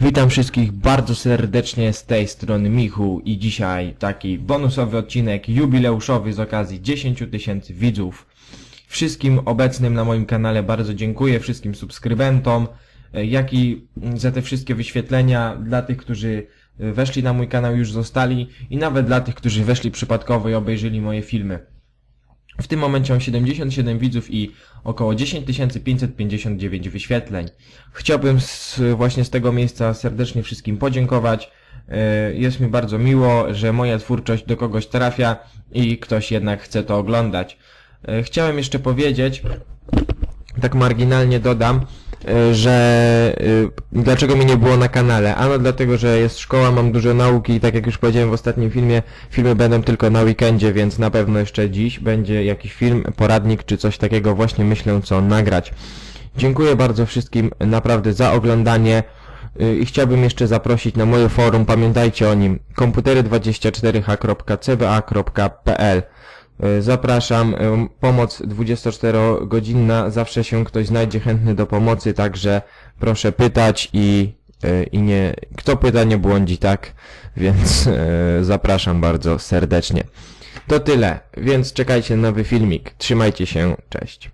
Witam wszystkich bardzo serdecznie z tej strony Michu i dzisiaj taki bonusowy odcinek jubileuszowy z okazji 10 tysięcy widzów. Wszystkim obecnym na moim kanale bardzo dziękuję, wszystkim subskrybentom, e, jak i za te wszystkie wyświetlenia dla tych, którzy e, weszli na mój kanał już zostali i nawet dla tych, którzy weszli przypadkowo i obejrzeli moje filmy. W tym momencie mam 77 widzów i około 10 559 wyświetleń. Chciałbym z, właśnie z tego miejsca serdecznie wszystkim podziękować. E, Jest mi bardzo miło, że moja twórczość do kogoś trafia i ktoś jednak chce to oglądać. E, Chciałem jeszcze powiedzieć, tak marginalnie dodam, że e, dlaczego mnie nie było na kanale? Ano dlatego, że jest szkoła, mam dużo nauki i tak jak już powiedziałem w ostatnim filmie, filmy będą tylko na weekendzie, więc na pewno jeszcze dziś będzie jakiś film, poradnik czy coś takiego właśnie myślę co nagrać. Dziękuję bardzo wszystkim naprawdę za oglądanie y, i chciałbym jeszcze zaprosić na moje forum, pamiętajcie o nim, komputery24h.cba.pl Y, Zapraszam, y, pomoc 24-godzinna, zawsze się ktoś znajdzie chętny do pomocy, także proszę pytać i, y, i nie, kto pyta nie błądzi, tak? Więc zapraszam bardzo serdecznie. To tyle, więc czekajcie na nowy filmik. Trzymajcie się, cześć.